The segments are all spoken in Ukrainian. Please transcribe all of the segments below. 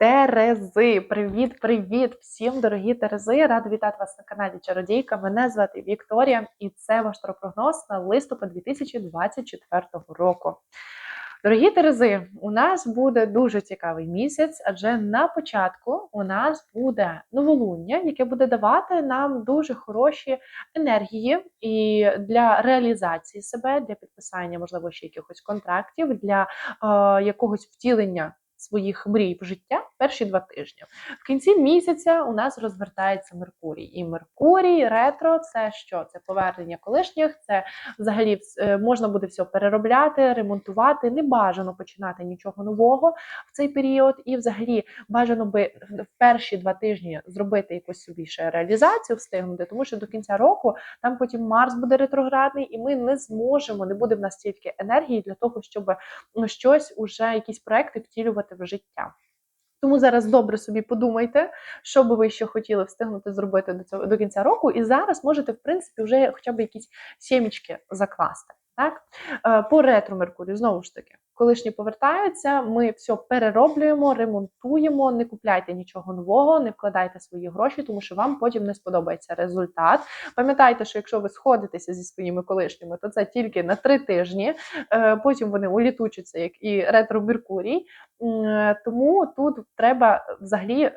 Терези, привіт, привіт всім, дорогі Терези! Рада вітати вас на каналі Чародійка. Мене звати Вікторія, і це ваш таропрогноз на листопад 2024 року. Дорогі Терези, у нас буде дуже цікавий місяць, адже на початку у нас буде новолуння, яке буде давати нам дуже хороші енергії і для реалізації себе, для підписання, можливо, ще якихось контрактів, для е, якогось втілення своїх мрій в життя перші два тижні. В кінці місяця у нас розвертається Меркурій. І Меркурій ретро це що? Це повернення колишніх, це взагалі е, можна буде все переробляти, ремонтувати. Не бажано починати нічого нового в цей період. І, взагалі, бажано би в перші два тижні зробити якусь собі ще реалізацію, встигнути, тому що до кінця року там потім Марс буде ретроградний, і ми не зможемо, не буде в нас стільки енергії для того, щоб ну, щось уже якісь проекти втілювати втілювати в життя. Тому зараз добре собі подумайте, що би ви ще хотіли встигнути зробити до цього до кінця року, і зараз можете, в принципі, вже хоча б якісь сімічки закласти. Так? Е, по ретро Меркурію, знову ж таки, колишні повертаються, ми все перероблюємо, ремонтуємо, не купляйте нічого нового, не вкладайте свої гроші, тому що вам потім не сподобається результат. Пам'ятайте, що якщо ви сходитеся зі своїми колишніми, то це тільки на три тижні. Е, потім вони улітучаться, як і ретро Меркурій. Тому тут треба взагалі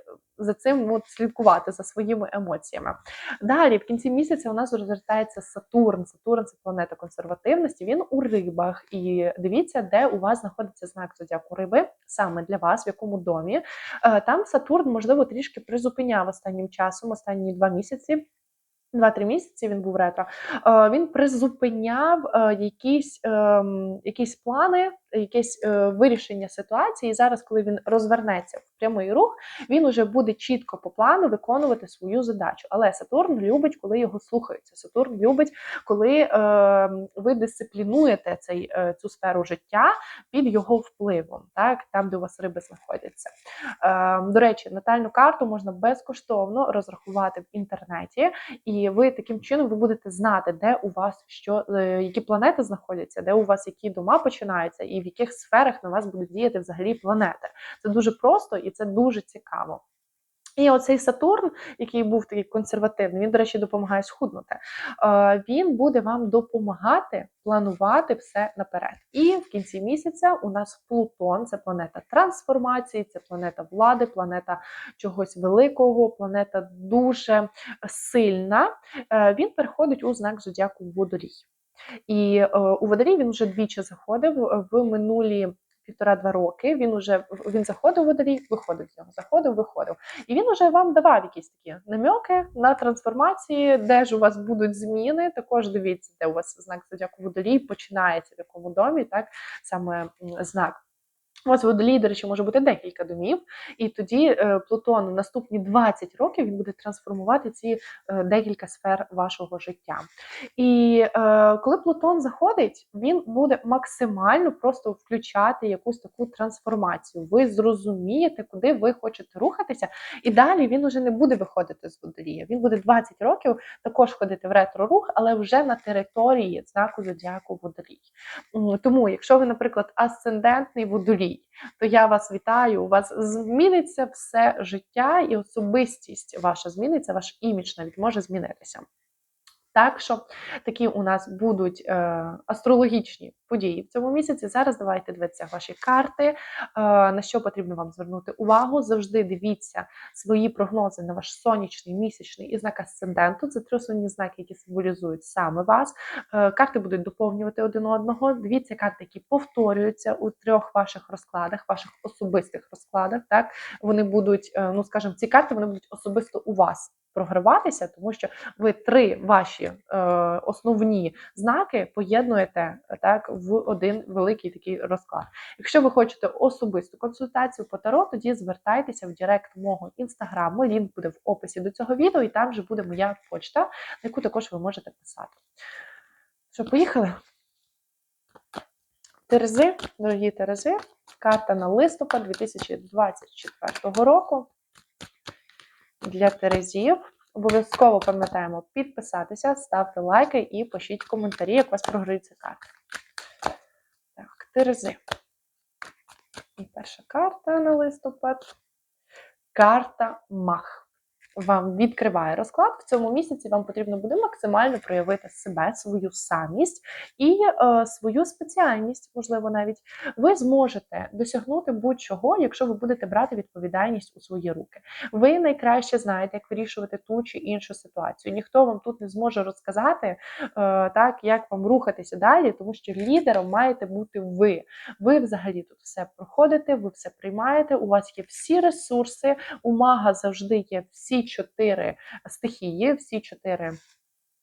за цим от, слідкувати за своїми емоціями. Далі, в кінці місяця, у нас розвертається Сатурн. Сатурн це планета консервативності. Він у рибах. І дивіться, де у вас знаходиться знак зодіаку риби, саме для вас, в якому домі. Е, там Сатурн, можливо, трішки призупиняв останнім часом, останні два місяці. Два-три місяці він був ретро. Е, він призупиняв е, якісь ем, якісь плани якесь е, вирішення ситуації. І зараз, коли він розвернеться в прямий рух, він уже буде чітко по плану виконувати свою задачу. Але Сатурн любить, коли його слухаються. Сатурн любить, коли е, ви дисциплінуєте цей, е, цю сферу життя під його впливом, так там, де у вас риби знаходяться. Е, До речі, натальну карту можна безкоштовно розрахувати в інтернеті, і ви таким чином ви будете знати, де у вас що, е, які планети знаходяться, де у вас які дома починаються. і в яких сферах на вас будуть діяти взагалі планети. Це дуже просто і це дуже цікаво. І оцей Сатурн, який був такий консервативний, він, до речі, допомагає схуднути. Він буде вам допомагати планувати все наперед. І в кінці місяця у нас Плутон це планета трансформації, це планета влади, планета чогось великого, планета дуже сильна. Е, він переходить у знак зодіаку Водолій. І е, у водолій він вже двічі заходив е, в минулі. Півтора-два роки він уже він заходив у водолій, виходив з нього, заходив, виходив. І він уже вам давав якісь такі намьоки на трансформації, де ж у вас будуть зміни. Також дивіться, де у вас знак зодіаку водолій починається в якому домі, так саме знак. У вас водолій, до може бути декілька домів, і тоді е, Плутон наступні 20 років він буде трансформувати ці е, декілька сфер вашого життя. І е, коли Плутон заходить, він буде максимально просто включати якусь таку трансформацію. Ви зрозумієте, куди ви хочете рухатися, і далі він уже не буде виходити з водолія. Він буде 20 років також ходити в ретро-рух, але вже на території знаку зодіаку водолій. Тому, якщо ви, наприклад, асцендентний водолій то я вас вітаю. У вас зміниться все життя і особистість ваша зміниться, ваш імідж навіть може змінитися. Так що такі у нас будуть е, астрологічні події в цьому місяці. Зараз давайте дивитися ваші карти, е, на що потрібно вам звернути увагу. Завжди дивіться свої прогнози на ваш сонячний, місячний і знак асценденту. Це три основні знаки, які символізують саме вас. Е, карти будуть доповнювати один одного. Дивіться карти, які повторюються у трьох ваших розкладах, ваших особистих розкладах. Так вони будуть, е, ну скажімо, ці карти вони будуть особисто у вас програватися, тому що ви три ваші е, основні знаки поєднуєте так в один великий такий розклад. Якщо ви хочете особисту консультацію по таро, тоді звертайтеся в Директ мого інстаграму. Лінк буде в описі до цього відео, і там вже буде моя почта, на яку також ви можете писати. Що, поїхали? Терези, дорогі Терези, карта на листопад 2024 року для Терезів. Обов'язково пам'ятаємо підписатися, ставте лайки і пишіть коментарі, як у вас програється карта. Так, Терези. І перша карта на листопад. карта Мах. Вам відкриває розклад в цьому місяці. Вам потрібно буде максимально проявити себе, свою самість і е, свою спеціальність, можливо, навіть ви зможете досягнути будь-чого, якщо ви будете брати відповідальність у свої руки. Ви найкраще знаєте, як вирішувати ту чи іншу ситуацію. Ніхто вам тут не зможе розказати е, так, як вам рухатися далі, тому що лідером маєте бути ви. Ви взагалі тут все проходите, ви все приймаєте. У вас є всі ресурси, у мага завжди є всі чотири стихії, всі чотири.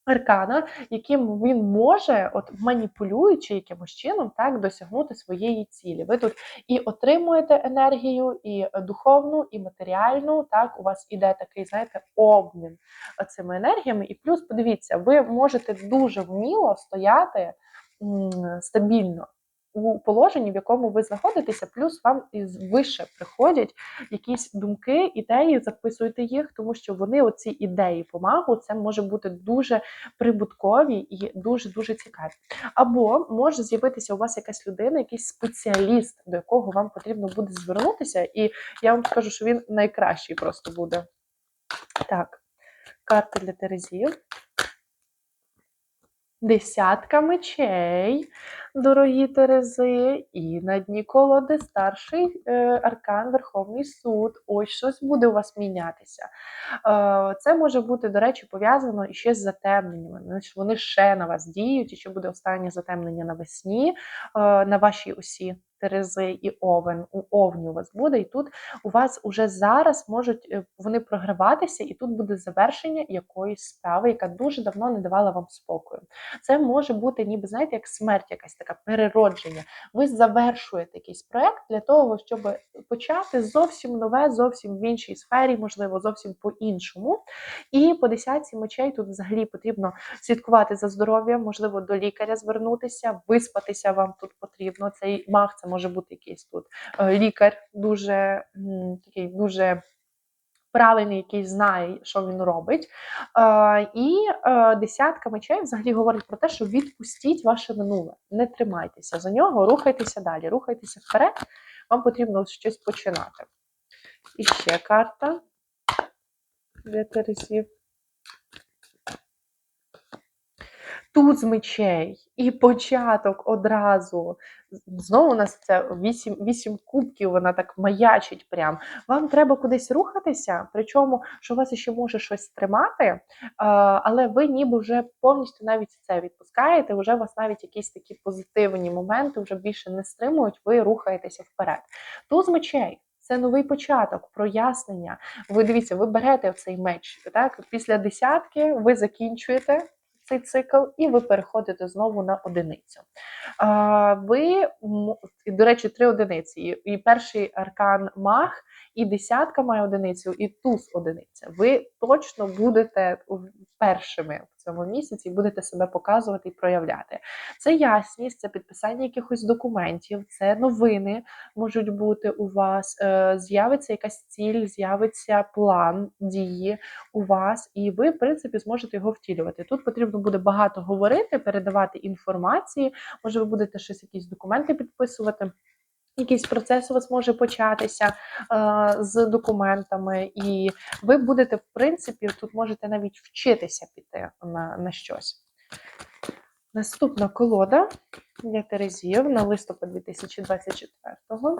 Аркана, яким він може, от маніпулюючи якимось чином, так досягнути своєї цілі. Ви тут і отримуєте енергію, і духовну, і матеріальну. Так, у вас іде такий, знаєте, обмін цими енергіями. І плюс, подивіться, ви можете дуже вміло стояти стабільно у положенні, в якому ви знаходитеся, плюс вам із вище приходять якісь думки, ідеї, записуйте їх, тому що вони, оці ідеї помагу, це може бути дуже прибуткові і дуже дуже цікаві. Або може з'явитися у вас якась людина, якийсь спеціаліст, до якого вам потрібно буде звернутися, і я вам скажу, що він найкращий просто буде. Так, карти для Терезів. Десятка мечей, дорогі Терези, і на дні колоди старший е, аркан Верховний суд. Ось щось буде у вас мінятися. Е, це може бути, до речі, пов'язано ще з затемненнями. Вони ще на вас діють, і ще буде останнє затемнення навесні е, на вашій осі. Терези і овен у овні у вас буде, і тут у вас уже зараз можуть е, вони програватися, і тут буде завершення якоїсь справи, яка дуже давно не давала вам спокою. Це може бути, ніби знаєте, як смерть, якась така переродження. Ви завершуєте якийсь проект для того, щоб почати зовсім нове, зовсім в іншій сфері, можливо, зовсім по-іншому. І по десятці мечей тут взагалі потрібно слідкувати за здоров'ям, можливо, до лікаря звернутися, виспатися вам тут потрібно. Цей мах це може бути якийсь тут е, лікар, дуже такий дуже. Правильний, який знає, що він робить. Е, І е, десятка мечей взагалі говорить про те, що відпустіть ваше минуле. Не тримайтеся за нього, рухайтеся далі, рухайтеся вперед. Вам потрібно щось починати. І ще карта для терезів. Тут з мечей і початок одразу. Знову у нас це вісім вісім кубків, вона так маячить. прям. Вам треба кудись рухатися, причому, що вас ще може щось тримати, але ви ніби вже повністю навіть це відпускаєте, вже вас навіть якісь такі позитивні моменти вже більше не стримують, ви рухаєтеся вперед. Тут з мечей. Це новий початок, прояснення. Ви дивіться, ви берете цей меч. Так? Після десятки ви закінчуєте цей цикл, і ви переходите знову на одиницю. Ви, до речі, три одиниці. І перший аркан маг, і десятка має одиницю, і туз одиниця. Ви точно будете першими цьому місяці будете себе показувати і проявляти. Це ясність, це підписання якихось документів, це новини можуть бути у вас. Е, з'явиться якась ціль, з'явиться план дії у вас, і ви, в принципі, зможете його втілювати. Тут потрібно буде багато говорити, передавати інформації. Може, ви будете щось, якісь документи підписувати. Якийсь процес у вас може початися е, з документами, і ви будете, в принципі, тут можете навіть вчитися піти на, на щось. Наступна колода для Терезів на листопад 2024-го.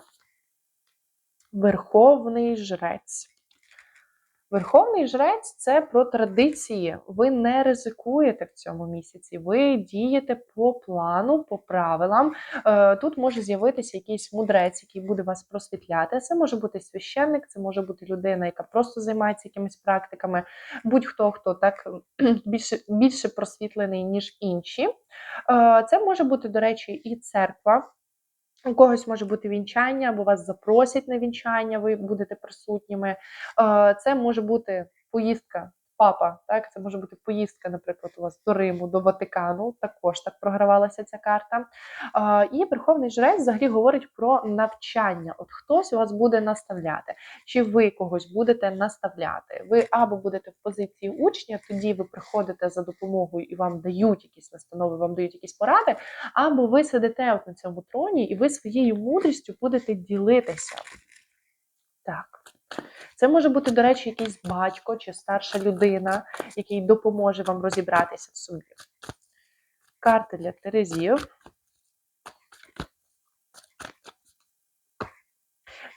Верховний жрець. Верховний жрець це про традиції. Ви не ризикуєте в цьому місяці. Ви дієте по плану, по правилам. Е, тут може з'явитися якийсь мудрець, який буде вас просвітляти. Це може бути священник, це може бути людина, яка просто займається якимись практиками. Будь-хто хто так більше більше просвітлений, ніж інші. Е, це може бути, до речі, і церква. У когось може бути вінчання, або вас запросять на вінчання, ви будете присутніми. Е, це може бути поїздка папа. Так, це може бути поїздка, наприклад, у вас до Риму, до Ватикану. Також так програвалася ця карта. А, І Верховний Жрець взагалі говорить про навчання. От хтось вас буде наставляти, чи ви когось будете наставляти. Ви або будете в позиції учня, тоді ви приходите за допомогою і вам дають якісь настанови, вам дають якісь поради, або ви сидите от на цьому троні, і ви своєю мудрістю будете ділитися. Так. Це може бути, до речі, якийсь батько чи старша людина, який допоможе вам розібратися в собі. Карти для Терезів.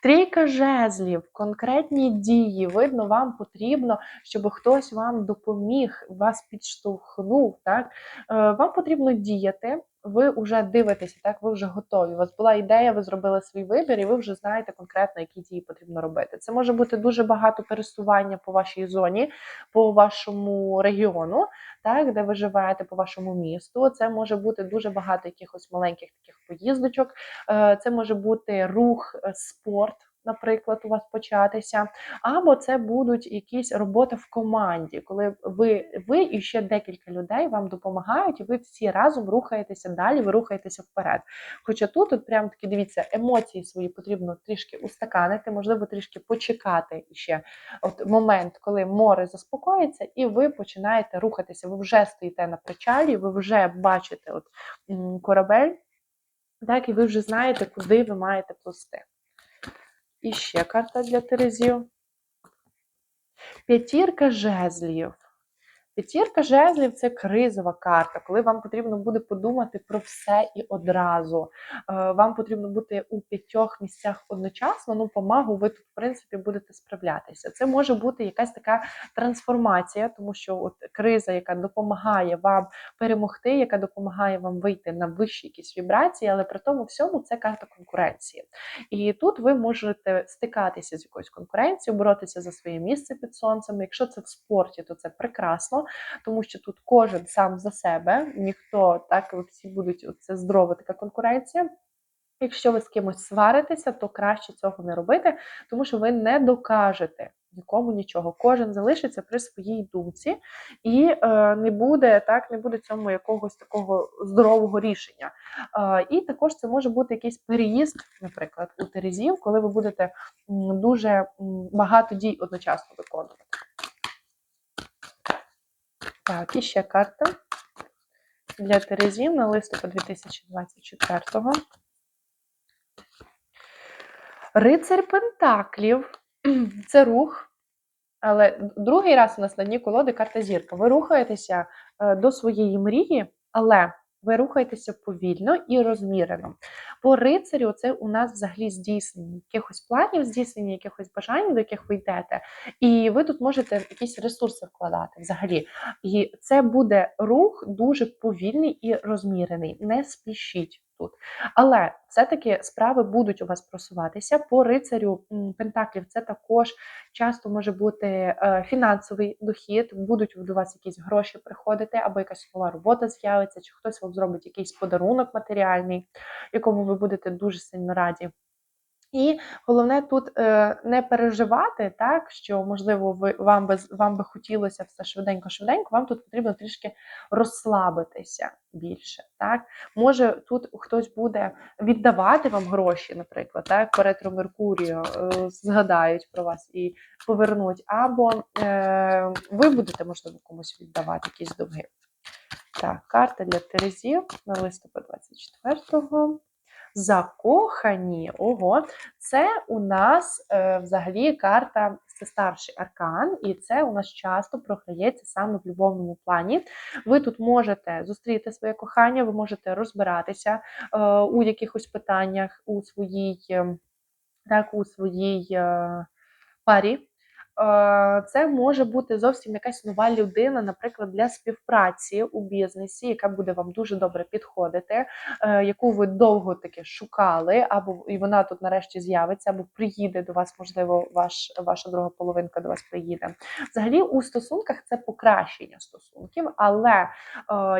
Трійка жезлів, конкретні дії. Видно, вам потрібно, щоб хтось вам допоміг, вас підштовхнув. Так? Е, Вам потрібно діяти. Ви вже дивитеся, так ви вже готові. У вас була ідея, ви зробили свій вибір, і ви вже знаєте конкретно, які дії потрібно робити. Це може бути дуже багато пересування по вашій зоні, по вашому регіону, так де ви живете, по вашому місту. Це може бути дуже багато якихось маленьких таких поїздочок. Е, Це може бути рух, е, спорт. Наприклад, у вас початися, або це будуть якісь роботи в команді, коли ви ви і ще декілька людей вам допомагають, і ви всі разом рухаєтеся далі, ви рухаєтеся вперед. Хоча тут, от прям таки дивіться, емоції свої потрібно трішки устаканити, можливо, трішки почекати ще от момент, коли море заспокоїться, і ви починаєте рухатися. Ви вже стоїте на причалі, ви вже бачите от корабель, так, і ви вже знаєте, куди ви маєте плисти. І ще карта для Терезів. П'ятірка жезлів. П'ятірка жезлів це кризова карта, коли вам потрібно буде подумати про все і одразу. Е, Вам потрібно бути у п'ятьох місцях одночасно. Ну, по магу ви тут, в принципі, будете справлятися. Це може бути якась така трансформація, тому що от криза, яка допомагає вам перемогти, яка допомагає вам вийти на вищі якісь вібрації, але при тому всьому це карта конкуренції. І тут ви можете стикатися з якоюсь конкуренцією, боротися за своє місце під сонцем. Якщо це в спорті, то це прекрасно, тому що тут кожен сам за себе, ніхто так всі будуть це здорова така конкуренція. Якщо ви з кимось сваритеся, то краще цього не робити, тому що ви не докажете нікому нічого. Кожен залишиться при своїй думці, і е, не буде так, не буде цьому якогось такого здорового рішення. Е, і також це може бути якийсь переїзд, наприклад, у Терезів, коли ви будете дуже багато дій одночасно виконувати. Так, і ще карта для Терезів на листопад 2024-го. Рицарь Пентаклів це рух. Але другий раз у нас на дні колоди карта зірка. Ви рухаєтеся е, до своєї мрії, але ви рухаєтеся повільно і розмірено. По рицарю це у нас взагалі здійснення якихось планів, здійснення якихось бажань, до яких ви йдете. І ви тут можете якісь ресурси вкладати взагалі. І це буде рух дуже повільний і розмірений. Не спішіть тут. Але все-таки справи будуть у вас просуватися. По рицарю Пентаклів це також часто може бути е, фінансовий дохід, будуть до вас якісь гроші приходити, або якась нова робота з'явиться, чи хтось вам зробить якийсь подарунок матеріальний, якому ви будете дуже сильно раді. І головне тут е, не переживати, так що можливо ви вам би вам би хотілося все швиденько-швиденько. Вам тут потрібно трішки розслабитися більше. Так може тут хтось буде віддавати вам гроші, наприклад, так по ретро Меркурію е, згадають про вас і повернуть, або е, ви будете можливо комусь віддавати якісь довги. Так, карта для Терезів на листопад 24-го. Закохані, ого, це у нас е, взагалі карта це старший аркан, і це у нас часто програється саме в любовному плані. Ви тут можете зустріти своє кохання, ви можете розбиратися е, у якихось питаннях у своїй, е, так, у своїй е, парі. Е, Це може бути зовсім якась нова людина, наприклад, для співпраці у бізнесі, яка буде вам дуже добре підходити, е, яку ви довго таки шукали, або і вона тут нарешті з'явиться, або приїде до вас, можливо, ваш, ваша друга половинка до вас приїде. Взагалі, у стосунках це покращення стосунків, але е,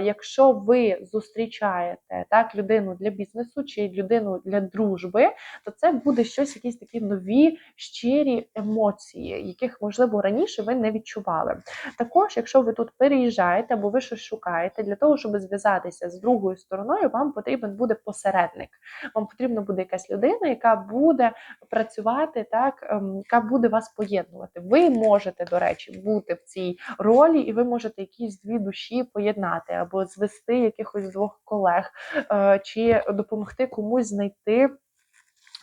якщо ви зустрічаєте так людину для бізнесу чи людину для дружби, то це буде щось, якісь такі нові щирі емоції, яких можливо раніше ви не відчували. Також, якщо ви тут переїжджаєте або ви щось шукаєте, для того, щоб зв'язатися з другою стороною, вам потрібен буде посередник. Вам потрібна буде якась людина, яка буде працювати, так ем, яка буде вас поєднувати. Ви можете, до речі, бути в цій ролі, і ви можете якісь дві душі поєднати або звести якихось двох колег, е, чи допомогти комусь знайти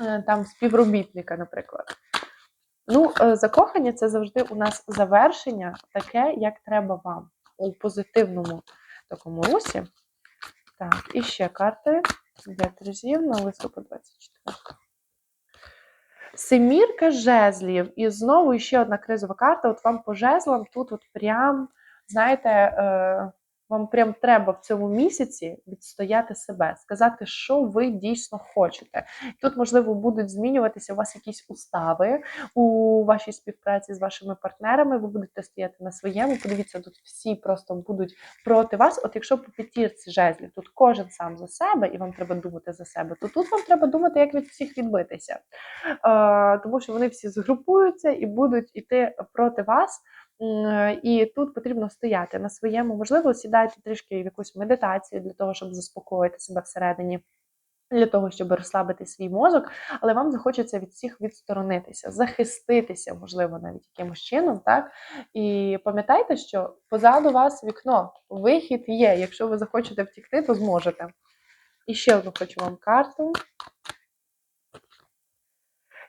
е, там співробітника, наприклад. Ну, е, закохання це завжди у нас завершення, таке, як треба вам у позитивному такому русі. Так, і ще карти для Терезів на листопад 24. Семірка жезлів. І знову ще одна кризова карта. От вам по жезлам тут от прям, знаєте, е, вам прям треба в цьому місяці відстояти себе, сказати, що ви дійсно хочете. Тут, можливо, будуть змінюватися у вас якісь устави у вашій співпраці з вашими партнерами. Ви будете стояти на своєму. Подивіться, тут всі просто будуть проти вас. От якщо по п'ятірці жезлів, тут кожен сам за себе, і вам треба думати за себе, то тут вам треба думати, як від всіх відбитися. Е, тому що вони всі згрупуються і будуть іти проти вас. І тут потрібно стояти на своєму, можливо, сідайте трішки в якусь медитацію для того, щоб заспокоїти себе всередині. Для того, щоб розслабити свій мозок, але вам захочеться від всіх відсторонитися, захиститися, можливо, навіть якимось чином, так? І пам'ятайте, що позаду вас вікно, вихід є. Якщо ви захочете втікти, то зможете. І ще одну хочу вам карту.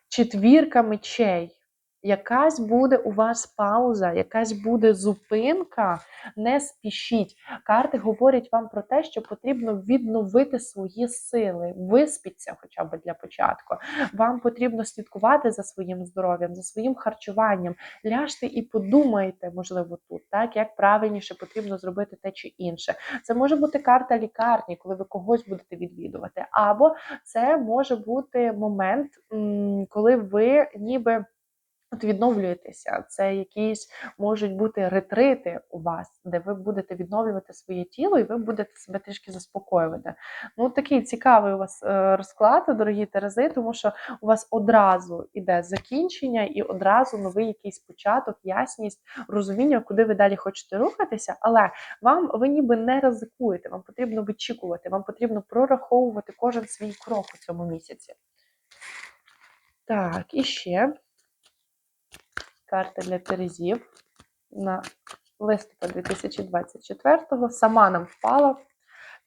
Четвірка мечей. Якась буде у вас пауза, якась буде зупинка, не спішіть. Карти говорять вам про те, що потрібно відновити свої сили, виспіться хоча б для початку. Вам потрібно слідкувати за своїм здоров'ям, за своїм харчуванням. Ляжте і подумайте, можливо, тут, так, як правильніше потрібно зробити те чи інше. Це може бути карта лікарні, коли ви когось будете відвідувати. Або це може бути момент, коли ви ніби. От відновлюєтеся, це якісь можуть бути ретрити у вас, де ви будете відновлювати своє тіло, і ви будете себе трішки заспокоювати. Ну, такий цікавий у вас е, розклад, дорогі Терези, тому що у вас одразу іде закінчення і одразу новий якийсь початок, ясність, розуміння, куди ви далі хочете рухатися, але вам ви ніби не ризикуєте, вам потрібно вичікувати, вам потрібно прораховувати кожен свій крок у цьому місяці. Так, і ще карта для Терезів на листопад 2024-го. Сама нам впала.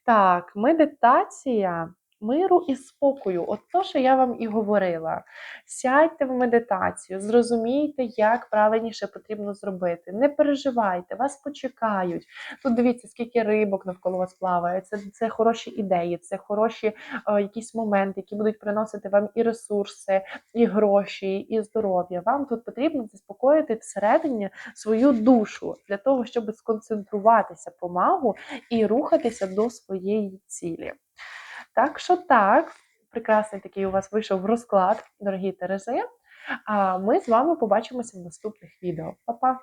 Так, медитація миру і спокою. От то, що я вам і говорила. Сядьте в медитацію, зрозумійте, як правильніше потрібно зробити. Не переживайте, вас почекають. Тут дивіться, скільки рибок навколо вас плаває. Це, це хороші ідеї, це хороші е, якісь моменти, які будуть приносити вам і ресурси, і гроші, і здоров'я. Вам тут потрібно заспокоїти всередині свою душу для того, щоб сконцентруватися по магу і рухатися до своєї цілі. Так що так, прекрасний такий у вас вийшов розклад, дорогі Терези. А ми з вами побачимося в наступних відео. Па-па!